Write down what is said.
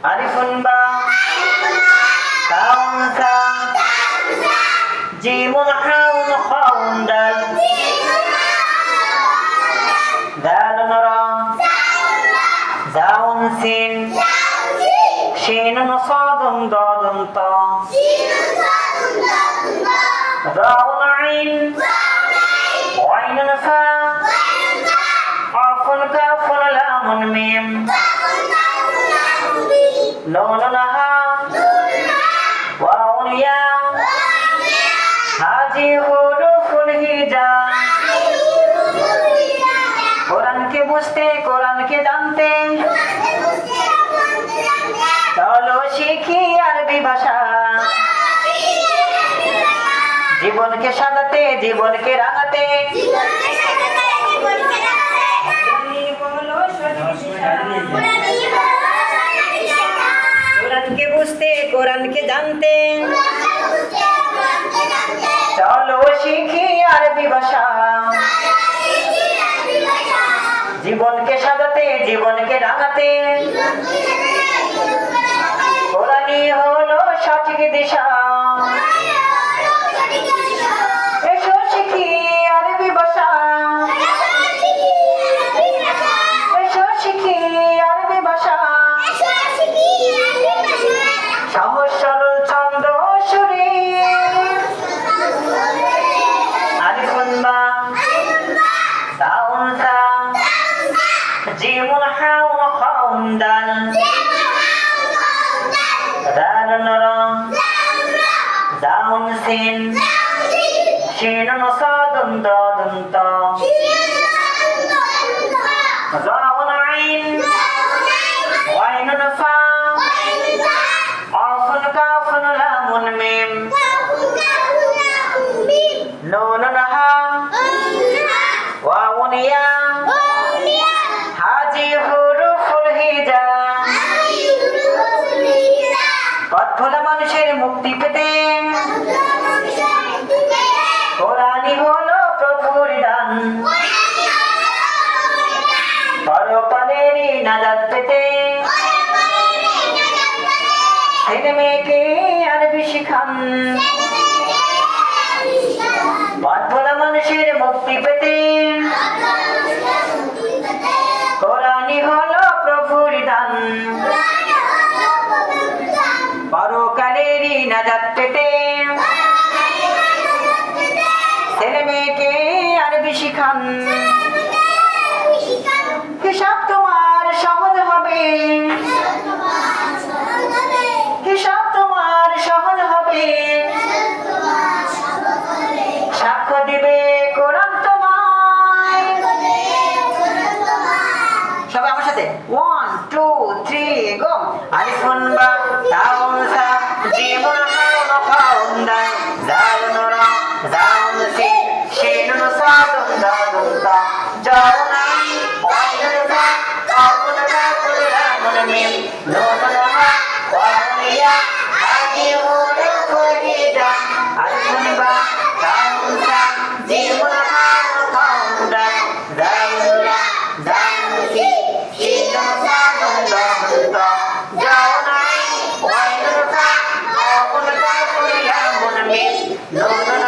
alifun ba taun sa jimun haun khaun dal dalun ra zaun sin shinun sadun dalun ta raun ain ainun fa qafun kafun lamun mim نون ها واو يا হাজি হুরুফুল হিজা কোরআনকে বুঝতে কোরআনকে জানতে চলো শিখি আরবি ভাষা জীবনকে সাজাতে জীবনকে রাঙাতে কোরআনকে জানতে। চলো শিখি আরবি ভাষা জীবনকে সাজাতে জীবনকে রাঙাতে। কোরআনই হলো সঠিক দিশা। قودا ذال نرى ذاون سين. شين نصاد ضاد تا. ذاون عين. وعين نفا عاف كاف لام ميم نون نها মানুষের মুক্তি পেতে। কোরআনই হলো প্রভুর দান। পরপালেরই নাজাত পেতে। ছেলে মেয়েকে আরবি শিখান। মানুষের মুক্তি পেতে। দান পরকালেরই নাজাত পেতে। ছেলে মেয়েকে আরবি শিখান হিসাব আছে। ওয়ান টু থ্রি গো আলিফুন বা তাউন সা জিমুন হাউন খাউন দা জাল নুরা জাল Não, não.